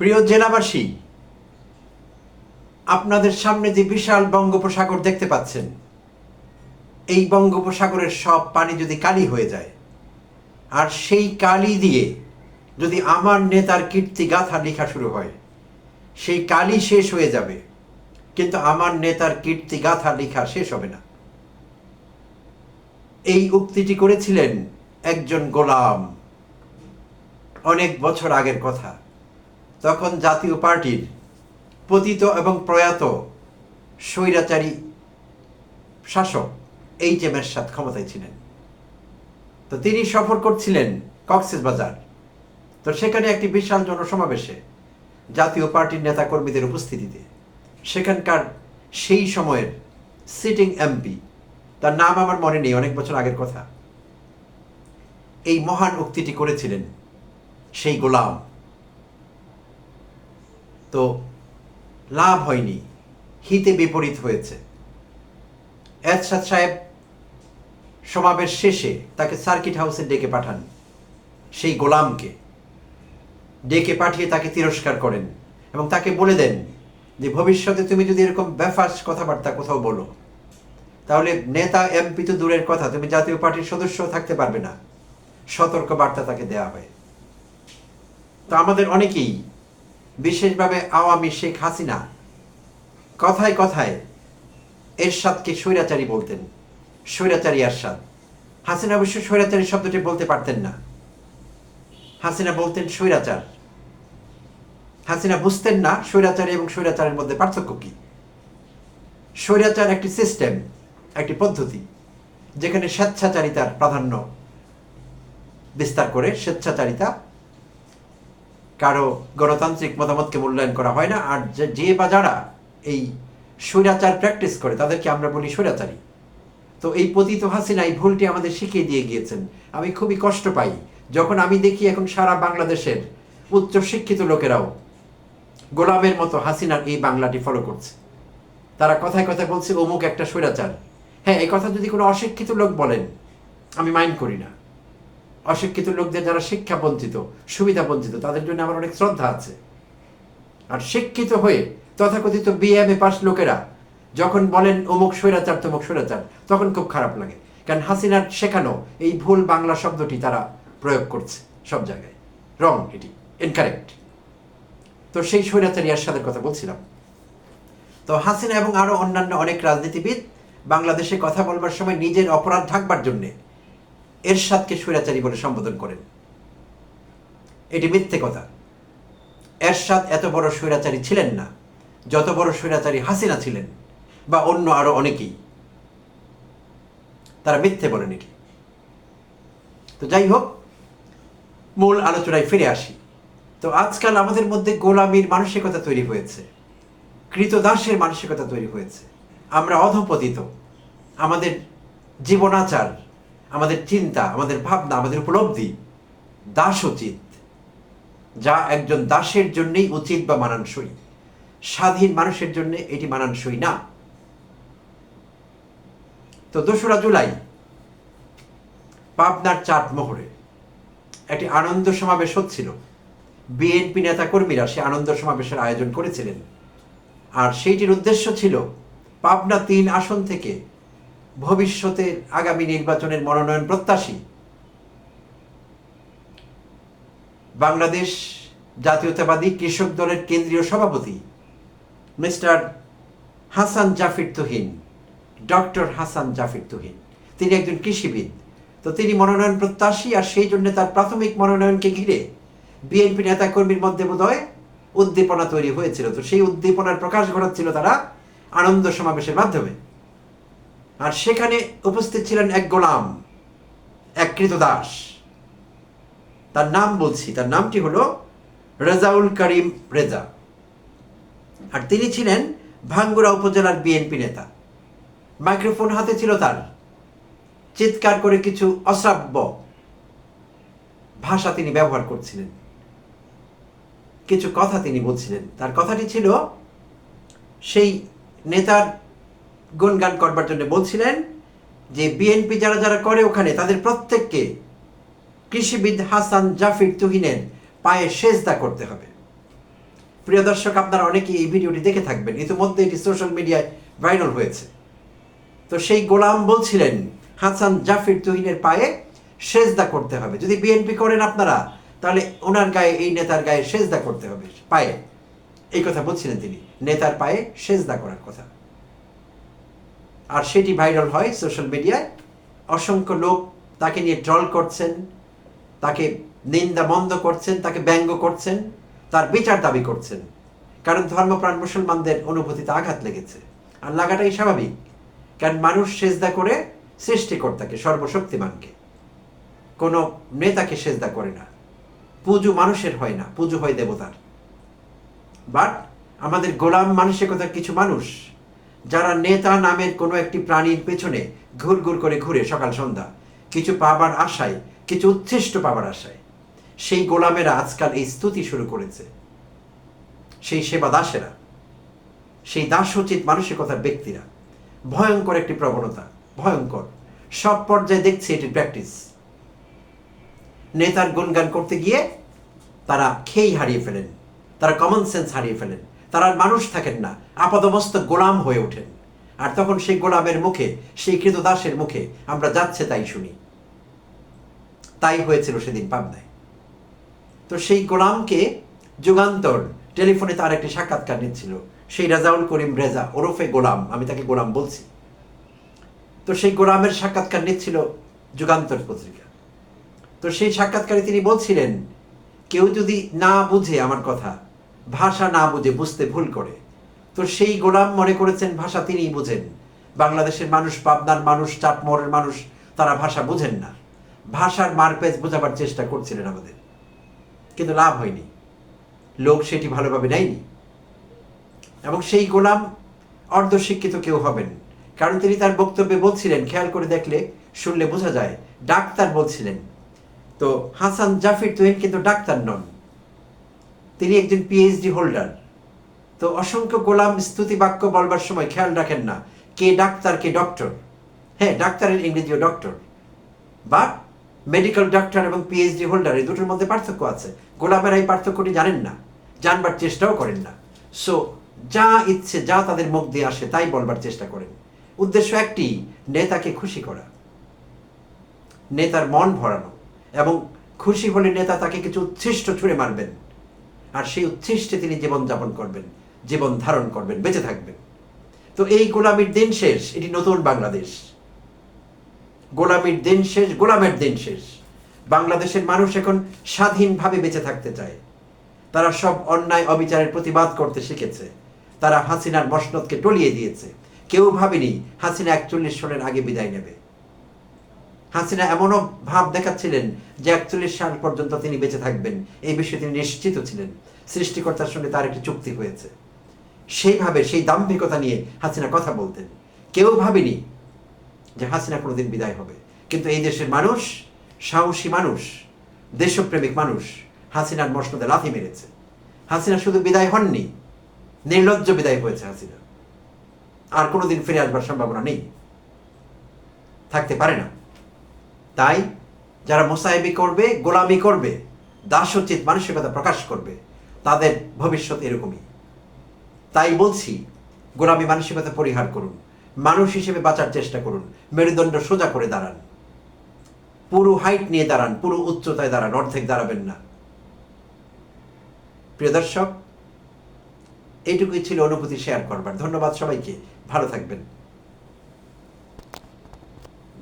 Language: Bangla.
প্রিয় জেলাবাসী, আপনাদের সামনে যে বিশাল বঙ্গোপসাগর দেখতে পাচ্ছেন, এই বঙ্গোপসাগরের সব পানি যদি কালি হয়ে যায়, আর সেই কালি দিয়ে যদি আমার নেতার কীর্তি গাথা লেখা শুরু হয়, সেই কালি শেষ হয়ে যাবে, কিন্তু আমার নেতার কীর্তি গাথা লেখা শেষ হবে না। এই উক্তিটি করেছিলেন একজন গোলাম অনেক বছর আগের কথা। তখন জাতীয় পার্টির পতিত এবং প্রয়াত স্বৈরাচারী শাসক এইচ এম এরশাদ ক্ষমতায় ছিলেন। তো তিনি সফর করছিলেন কক্সেস বাজার। তো সেখানে একটি বিশাল জনসমাবেশে জাতীয় পার্টির নেতাকর্মীদের উপস্থিতিতে সেখানকার সেই সময়ের সিটিং এমপি তার নাম আমার মনে নেই, অনেক বছর আগের কথা, এই মহান উক্তিটি করেছিলেন সেই গোলাম। তো লাভ হয়নি, হিতে বিপরীত হয়েছে। এরশাদ সাহেব সমাবেশ শেষে তাকে সার্কিট হাউসে ডেকে পাঠান। সেই গোলামকে ডেকে পাঠিয়ে তাকে তিরস্কার করেন এবং তাকে বলে দেন যে, ভবিষ্যতে তুমি যদি এরকম ব্যাফাস কথাবার্তা কোথাও বলো, তাহলে নেতা, এমপি তো দূরের কথা, তুমি জাতীয় পার্টির সদস্য থাকতে পারবে না। সতর্ক বার্তা তাকে দেওয়া হয়। তো আমাদের অনেকেই বিশেষভাবে আওয়ামী শেখ হাসিনা কথায় কথায় এরশাদকে স্বৈরাচারী বলতেন, স্বৈরাচারী এরশাদ। হাসিনা অবশ্য স্বৈরাচারী শব্দটি বলতে পারতেন না। হাসিনা বলতেন স্বৈরাচার। হাসিনা বুঝতেন না স্বৈরাচারী এবং স্বৈরাচারের মধ্যে পার্থক্য কি। স্বৈরাচার একটি সিস্টেম, একটি পদ্ধতি, যেখানে স্বেচ্ছাচারিতার প্রাধান্য বিস্তার করে স্বেচ্ছাচারিতা কারও গণতান্ত্রিক মতামতকে মূল্যায়ন করা হয় না, আর যে বা যারা এই স্বৈরাচার প্র্যাকটিস করে, তাদেরকে আমরা বলি স্বৈরাচারী। তো এই পতিত হাসিনা এই ভুলটি আমাদের শিখিয়ে দিয়ে গিয়েছেন। আমি খুবই কষ্ট পাই। যখন আমি দেখি এখন সারা বাংলাদেশের উচ্চ শিক্ষিত লোকেরাও গোলামের মতো হাসিনার এই বাংলাটি ফলো করছে। তারা কথায় কথায় বলছে, অমুক একটা স্বৈরাচার। হ্যাঁ এই কথা যদি কোনো অশিক্ষিত লোক বলেন, আমি মাইন্ড করি না। অশিক্ষিত লোকদের যারা শিক্ষা বঞ্চিত সুবিধা বঞ্চিত তাদের জন্য আমার অনেক শ্রদ্ধা আছে। আর শিক্ষিত হয়ে তথাকথিত বিএমএ পাস লোকেরা যখন বলেন অমুক স্বৈরাচার, তমুক স্বৈরাচার, তখন খুব খারাপ লাগে। কারণ হাসিনার শেখানো এই ভুল বাংলা শব্দটি তারা প্রয়োগ করছে সব জায়গায়। রং এটি ইনকারেক্ট তো সেই স্বৈরাচারী এরশাদের কথা বলছিলাম। তো হাসিনা এবং আরও অন্যান্য অনেক রাজনীতিবিদ বাংলাদেশে কথা বলবার সময় নিজের অপরাধ ঢাকবার জন্যে এরশাদকে স্বৈরাচারী বলে সম্বোধন করেন। এটি মিথ্যে কথা। এরশাদ এত বড় স্বৈরাচারী ছিলেন না, যত বড় স্বৈরাচারী হাসিনা ছিলেন, বা অন্য আরও অনেকেই। তারা মিথ্যে বলেন এটি। তো যাই হোক, মূল আলোচনায় ফিরে আসি। তো আজকাল আমাদের মধ্যে গোলামীর মানসিকতা তৈরি হয়েছে, কৃতদাসের মানসিকতা তৈরি হয়েছে। আমরা অধপতিত, আমাদের জীবনাচার আমাদের চিন্তা, আমাদের ভাবনা, আমাদের উপলব্ধি দাস উচিত। যা একজন দাসের জন্যই উচিত বা মানানসই। স্বাধীন মানুষের জন্য এটি মানানসই না। তো দোসরা জুলাই, পাবনার চাটমোহরে একটি আনন্দ সমাবেশ হচ্ছিল। বিএনপি নেতা কর্মীরা সে আনন্দ সমাবেশের আয়োজন করেছিলেন। আর সেইটির উদ্দেশ্য ছিল পাবনা তিন আসন থেকে ভবিষ্যতের আগামী নির্বাচনের মনোনয়ন প্রত্যাশী। বাংলাদেশ জাতীয়তাবাদী কৃষক দলের কেন্দ্রীয় সভাপতি মিস্টার হাসান জাফির তুহিন, ডক্টর হাসান জাফির তুহিন। তিনি একজন কৃষিবিদ। তো তিনি মনোনয়ন প্রত্যাশী আর সেই জন্য তার প্রাথমিক মনোনয়নকে ঘিরে বিএনপি নেতাকর্মীর মধ্যে বোধহয় উদ্দীপনা তৈরি হয়েছিল। তো সেই উদ্দীপনার প্রকাশ ঘটাচ্ছিল তারা আনন্দ সমাবেশের মাধ্যমে। আর সেখানে উপস্থিত ছিলেন এক গোলাম, এক কৃতদাস। তার নাম বলছি, তার নামটি হলো রেজাউল করিম রেজা। আর তিনি ছিলেন ভাঙ্গুড়া উপজেলার বিএনপি নেতা। মাইক্রোফোন হাতে ছিল তার। চিৎকার করে কিছু অশ্রাব্য ভাষা তিনি ব্যবহার করছিলেন। কিছু কথা তিনি বলছিলেন। তার কথাটি ছিল, সেই নেতার গুণগান করবার জন্য বলছিলেন যে বিএনপি যারা যারা করে ওখানে, তাদের প্রত্যেককে কৃষিবিদ হাসান জাফির তুহিনের পায়ে সেজদা করতে হবে। প্রিয় দর্শক, আপনারা অনেকেই এই ভিডিওটি দেখে থাকবেন। ইতিমধ্যে এটি সোশ্যাল মিডিয়ায় ভাইরাল হয়েছে। তো সেই গোলাম বলছিলেন, হাসান জাফির তুহিনের পায়ে সেজদা করতে হবে। যদি বিএনপি করেন আপনারা, তাহলে ওনার গায়ে, এই নেতার গায়ে সেজদা করতে হবে, পায়ে। এই কথা বলছিলেন তিনি। নেতার পায়ে সেজদা করার কথা। আর সেটি ভাইরাল হয় সোশ্যাল মিডিয়ায়। অসংখ্য লোক তাকে নিয়ে ট্রল করছেন, তাকে নিন্দা মন্দ করছেন, তাকে ব্যঙ্গ করছেন, তার বিচার দাবি করছেন। কারণ ধর্মপ্রাণ মুসলমানদের অনুভূতিতে আঘাত লেগেছে। আর লাগাটাই স্বাভাবিক, কারণ মানুষ সেজদা করে সৃষ্টিকর্তাকে, সর্বশক্তিমানকে। কোনো নেতাকে সেজদা করে না। পুজো মানুষের হয় না, পুজো হয় দেবতার। বাট আমাদের গোলাম মানসিকতার কিছু মানুষ যারা নেতা নামের কোনো একটি প্রাণীর পেছনে ঘুর ঘুর করে ঘুরে সকাল সন্ধ্যা, কিছু পাবার আশায়, কিছু উচ্ছিষ্ট পাবার আশায়। সেই গোলামেরা আজকাল এই স্তুতি শুরু করেছে। সেই সেবা দাসেরা, সেই দাসোচিত মানসিকতার ব্যক্তিরা। ভয়ঙ্কর একটি প্রবণতা, ভয়ঙ্কর। সব পর্যায়ে দেখছে এটির প্র্যাকটিস নেতার গুণগান করতে গিয়ে তারা খেই হারিয়ে ফেলেন। তারা কমন সেন্স হারিয়ে ফেলেন। তারা মানুষ থাকেন না। আপাদমস্ত গোলাম হয়ে ওঠেন। আর তখন সেই গোলামের মুখে, সেই কৃতদাসের মুখে আমরা যাচ্ছে তাই শুনি। তাই হয়েছিল সেদিন পাবনায়। তো সেই গোলামকে যুগান্তর টেলিফোনে তার একটি সাক্ষাৎকার নিচ্ছিল। সেই রাজাউল করিম রেজা, ওরফে গোলাম, আমি তাকে গোলাম বলছি। তো সেই গোলামের সাক্ষাৎকার নিচ্ছিল যুগান্তর পত্রিকা। তো সেই সাক্ষাৎকারে তিনি বলছিলেন, কেউ যদি না বুঝে আমার কথা ভাষা না বুঝে বুঝতে ভুল করে। তো সেই গোলাম মনে করেছেন, ভাষা তিনিই বুঝেন। বাংলাদেশের মানুষ, পাবনার মানুষ, চাটমোহরের মানুষ, তারা ভাষা বুঝেন না। ভাষার মারপেজ বোঝাবার চেষ্টা করছিলেন আমাদের। কিন্তু লাভ হয়নি। লোক সেটি ভালোভাবে নেয়নি। এবং সেই গোলাম অর্ধশিক্ষিত কেউ হবেন। কারণ তিনি তার বক্তব্যে বলছিলেন, খেয়াল করে দেখলে শুনলে বোঝা যায়, ডাক্তার বলছিলেন। তো হাসান জাফির তুহিন কিন্তু ডাক্তার নন। তিনি একজন পিএইচডি হোল্ডার তো অসংখ্য গোলাম স্তুতি বাক্য বলবার সময় খেয়াল রাখেন না, কে ডাক্তার, কে ডক্টর হ্যাঁ ডাক্তারের ইংরেজিও ডক্টর বা মেডিকেল ডাক্তার এবং পিএইচডি হোল্ডার এই দুটোর মধ্যে পার্থক্য আছে। গোলামেরা এই পার্থক্যটি জানেন না, জানবার চেষ্টাও করেন না। সো যা ইচ্ছে, যা তাদের মুখ দিয়ে আসে, তাই বলবার চেষ্টা করেন। উদ্দেশ্য একটি, নেতাকে খুশি করা। নেতার মন ভরানো এবং খুশি হলে নেতা তাকে কিছু উচ্ছিষ্ট ছুঁড়ে মারবেন। আর সেই উচ্ছিষ্টে তিনি জীবন যাপন করবেন, জীবন ধারণ করবেন, বেঁচে থাকবেন। তো এই গোলামির দিন শেষ, এটি নতুন বাংলাদেশ। গোলামির দিন শেষ, গোলামের দিন শেষ। বাংলাদেশের মানুষ এখন স্বাধীনভাবে বেঁচে থাকতে চায়। তারা সব অন্যায় অবিচারের প্রতিবাদ করতে শিখেছে। তারা হাসিনার মসনদকে টলিয়ে দিয়েছে। কেউ ভাবেনি হাসিনা একচল্লিশ সনের আগে বিদায় নেবে। হাসিনা এমনও ভাব দেখাচ্ছিলেন যে একচল্লিশ সাল পর্যন্ত তিনি বেঁচে থাকবেন। এই বিষয়ে তিনি নিশ্চিত ছিলেন। সৃষ্টিকর্তার সঙ্গে তার একটি চুক্তি হয়েছে। সেইভাবে, সেই দাম্ভিকতা নিয়ে হাসিনা কথা বলতেন। কেউ ভাবেনি যে হাসিনা কোনোদিন বিদায় হবে। কিন্তু এই দেশের মানুষ, সাহসী মানুষ, দেশপ্রেমিক মানুষ হাসিনার মসনদে লাথি মেরেছে। হাসিনা শুধু বিদায় হননি, নির্লজ্জ বিদায় হয়েছে হাসিনা। আর কোনোদিন ফিরে আসবার সম্ভাবনা নেই। থাকতে পারে না। তাই যারা মোসাহেবি করবে, গোলামি করবে, দাসোচিত মানসিকতা প্রকাশ করবে, তাদের ভবিষ্যৎ এরকমই। তাই বলছি, গোলামি মানসিকতা পরিহার করুন, মানুষ হিসেবে বাঁচার চেষ্টা করুন, মেরুদণ্ড সোজা করে দাঁড়ান। পুরো হাইট নিয়ে দাঁড়ান, পুরো উচ্চতায় দাঁড়ান, অর্ধেক দাঁড়াবেন না। প্রিয় দর্শক, এইটুকুই ছিল অনুভূতি শেয়ার করবার। ধন্যবাদ সবাইকে, ভালো থাকবেন।